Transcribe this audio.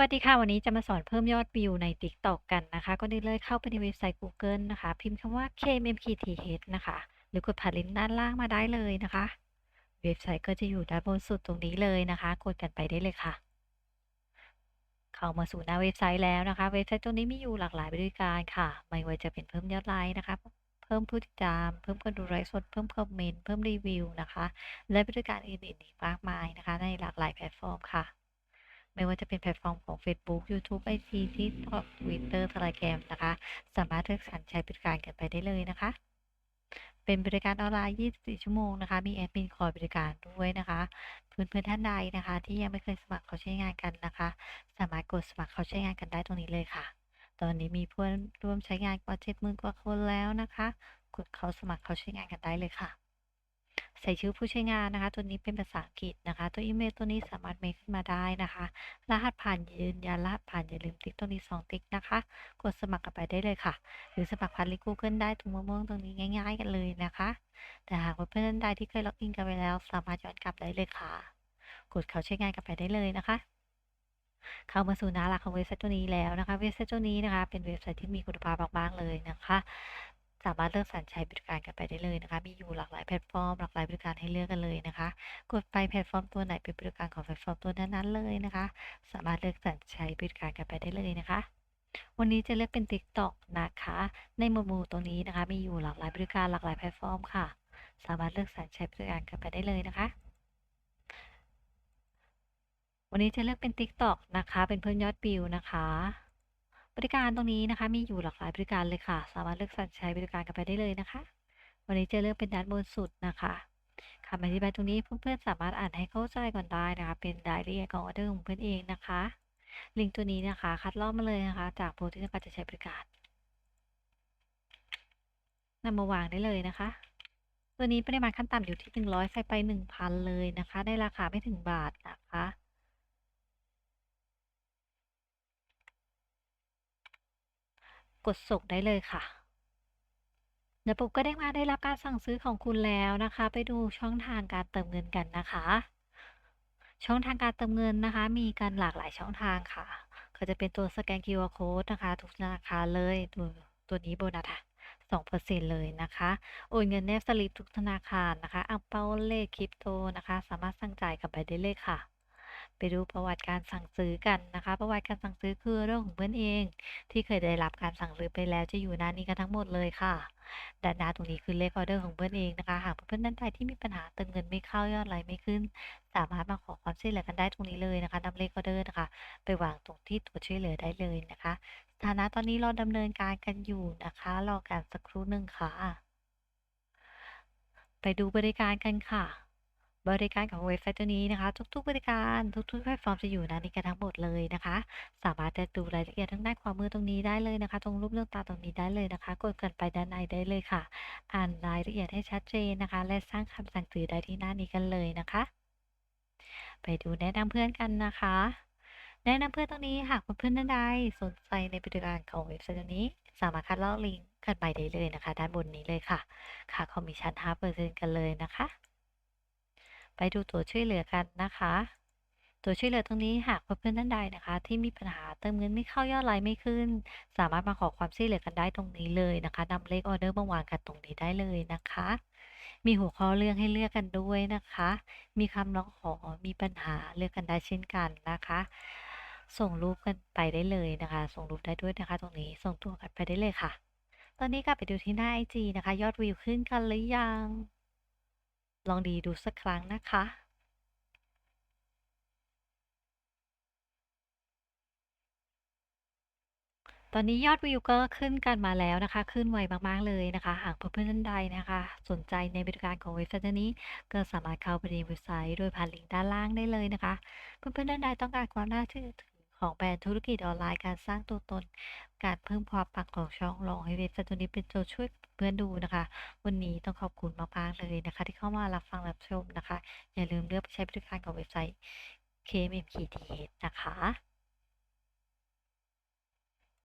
วัสดีค่ะ วันนี้จะมาสอนเพิ่มยอดวิวใน TikTok กันนะคะก่อนอื่นเลยเข้าไปในเว็บไซต์กูเกิลนะคะ พิมพ์คำว่า KMMKTH นะคะ หรือกดผ่านลิงก์ด้านล่างมาได้เลยนะคะ เว็บไซต์ก็จะอยู่ด้านบนสุดตรงนี้เลยนะคะ กดกันไปได้เลยค่ะ เข้ามาสู่หน้าเว็บไซต์แล้วนะคะ เว็บไซต์ตรงนี้มีอยู่หลากหลายบริการค่ะ ไม่ว่าจะเป็นเพิ่มยอดไลค์นะคะ เพิ่มผู้ติดตาม เพิ่มคนดูไลฟ์สด เพิ่มคอมเมนต์ เพิ่มรีวิวนะคะ และบริการอื่นๆอีกมากมายนะคะ ในหลากหลายแพลตฟอร์มค่ะ ไม่ว่าจะเป็นแพลตฟอร์มของ Facebook YouTube IG TikTok Twitter Telegram นะคะ สามารถเลือกสรรใช้บริการกันไปได้เลยนะคะ เป็นบริการออนไลน์ 24 ชั่วโมงนะคะ มีแอดมินคอยบริการด้วยนะคะ เพื่อนๆท่านใดนะคะ ที่ยังไม่เคยสมัครเขาใช้งานกันนะคะ สามารถกดสมัครเขาใช้งานกันได้ตรงนี้เลยค่ะ ตอนนี้มีเพื่อนร่วมใช้งานกว่า 70,000 กว่าคนแล้วนะคะ กดเขาสมัครเขาใช้งานกันได้เลยค่ะ ส่ชื่อผู้ใช้งานนะคะ ตัวนี้เป็นภาษาอังกฤษนะคะ ตัวอีเมลตัวนี้สามารถเมคขึ้นมาได้นะคะ รหัสผ่านยืนยันรหัสผ่านอย่าลืมติ๊กตัวนี้ 2 ติ๊กนะคะ กดสมัครกันไปได้เลยค่ะ หรือสมัครผ่านลิงก์ Google ได้ตรงม่วงๆตรงนี้ง่าย ๆ กันเลยนะคะ แต่หากเพื่อนท่านใดที่เคยล็อกอินกันไปแล้ว สามารถย้อนกลับได้เลยค่ะ กดเข้าใช้งานกันไปได้เลยนะคะเข้ามาสู่หน้าหลักของเว็บไซต์ตัวนี้แล้วนะคะ เว็บไซต์ตัวนี้นะคะ เป็นเว็บไซต์ที่มีคุณภาพมากๆเลยนะคะ สามารถเลือกสรรใช้บริการกันไปได้เลยนะคะ มีอยู่หลากหลายแพลตฟอร์มหลากหลายบริการให้เลือกกันเลยนะคะ กดไปแพลตฟอร์มตัวไหนเป็นบริการของแพลตฟอร์มตัวนั้นๆเลยนะคะ สามารถเลือกสรรใช้บริการกันไปได้เลยนะคะวันนี้จะเลือกเป็น TikTok นะคะ ในหมวดหมู่ตรงนี้นะคะ มีอยู่หลากหลายบริการหลากหลายแพลตฟอร์มค่ะ สามารถเลือกสรรใช้บริการกันไปได้เลยนะคะ วันนี้จะเลือกเป็น TikTok นะคะ เป็นเพิ่มยอดวิวนะคะ บริการตรงนี้นะคะ มีอยู่หลากหลายบริการเลยค่ะ สามารถเลือกสรรใช้บริการกันไปได้เลยนะคะ วันนี้จะเลือกเป็นด้านบนสุดนะคะคำอธิบายตรงนี้เพื่อนๆสามารถอ่านให้เข้าใจก่อนได้นะคะ เป็นรายละเอียดของออเดอร์ของเพื่อนเองนะคะ ลิงก์ตัวนี้นะคะ คัดลอกมาเลยนะคะ จากโพสที่ต้องการจะใช้บริการนำมาวางได้เลยนะคะ ตัวนี้ปริมาณขั้นต่ำอยู่ที่ 100ใส่ไป 1,000 เลยนะคะ ได้ราคาไม่ถึงบาทนะคะ กดส่งได้เลยค่ะเดี๋ยวปุ๊บก็ได้มาได้รับการสั่งซื้อของคุณแล้วนะคะ ไปดูช่องทางการเติมเงินกันนะคะ ช่องทางการเติมเงินนะคะ มีกันหลากหลายช่องทางค่ะ ก็จะเป็นตัวสแกน QR Code นะคะ ทุกธนาคารเลยตัวตัวนี้โบนัสค่ะ2%เซ็นเลยนะคะ โอนเงินแนบสลิปทุกธนาคารนะคะอังเปาเลขคริปโตนะคะ สามารถสั่งจ่ายกันไปได้เลยค่ะ ไปดูประวัติการสั่งซื้อกันนะคะ ประวัติการสั่งซื้อคือเรื่องของเพื่อนเอง ที่เคยได้รับการสั่งซื้อไปแล้วจะอยู่หน้านี้กันทั้งหมดเลยค่ะด้านหน้าตรงนี้คือเลขออเดอร์ของเพื่อนเองนะคะ หากเพื่อนๆท่านใดที่มีปัญหาเติมเงินไม่เข้ายอดไลค์ไม่ขึ้น สามารถมาขอความช่วยเหลือกันได้ตรงนี้เลยนะคะนำเลขออเดอร์นะคะ ไปวางตรงที่ตัวช่วยเหลือได้เลยนะคะสถานะตอนนี้เราดำเนินการกันอยู่นะคะรอการสักครู่หนึ่งค่ะ ไปดูบริการกันค่ะ บริการของเว็บไซต์ตัวนี้นะคะ ทุกๆ บริการทุกๆแพลตฟอร์มจะอยู่ในนี้กันทั้งหมดเลยนะคะ สามารถจะดูรายละเอียดทางด้านขวามมือตรงนี้ได้เลยนะคะ ตรงรูปเลือกตาตรงนี้ได้เลยนะคะ กดกันไปด้านในได้เลยค่ะ อ่านรายละเอียดให้ชัดเจนนะคะ และสร้างคำสั่งซื้อได้ที่หน้านี้กันเลยนะคะ ไปดูแนะนำเพื่อนกันนะคะแนะนำเพื่อนตรงนี้หากเพื่อนท่านใดสนใจในบริการของเว็บไซต์ตัวนี้ สามารถคัดลอกลิงก์กันไปได้เลยนะคะ ด้านบนนี้เลยค่ะ ค่าคอมมิชชั่น5%กันเลยนะคะ ไปดูตัวช่วยเหลือกันนะคะ ตัวช่วยเหลือตรงนี้หากเพื่อนๆท่านใดนะคะ ที่มีปัญหาเติมเงินไม่เข้ายอดไลค์ไม่ขึ้น สามารถมาขอความช่วยเหลือกันได้ตรงนี้เลยนะคะนำเลขออเดอร์มาวางกันตรงนี้ได้เลยนะคะ มีหัวข้อเรื่องให้เลือกกันด้วยนะคะ มีคำร้องขอมีปัญหาเลือกกันได้เช่นกันนะคะ ส่งรูปกันไปได้เลยนะคะ ส่งรูปได้ด้วยนะคะ ตรงนี้ส่งตัวกันไปได้เลยค่ะ ตอนนี้กลับไปดูที่หน้าไอจีนะคะ ยอดวิวขึ้นกันหรือยัง ลองดีดูสักครั้งนะคะ ตอนนี้ยอดวิวก็ขึ้นกันมาแล้วนะคะ ขึ้นไวมากๆเลยนะคะ หากเพื่อนๆท่านใดนะคะ สนใจในบริการของเว็บไซต์นี้ก็สามารถเข้าไปในเว็บไซต์โดยผ่านลิงก์ด้านล่างได้เลยนะคะ เพื่อนๆท่านใดต้องการความน่าเชื่อถือของแบรนด์ธุรกิจออนไลน์การสร้างตัวตน การเพิ่มความปังของช่องลองให้เว็บไซต์ตัวนี้เป็นตัวช่วย เพื่อนดูนะคะ วันนี้ต้องขอบคุณมากๆเลยนะคะ ที่เข้ามารับฟังรับชมนะคะ อย่าลืมเลือกใช้บริการของเว็บไซต์ KMMKTH นะคะ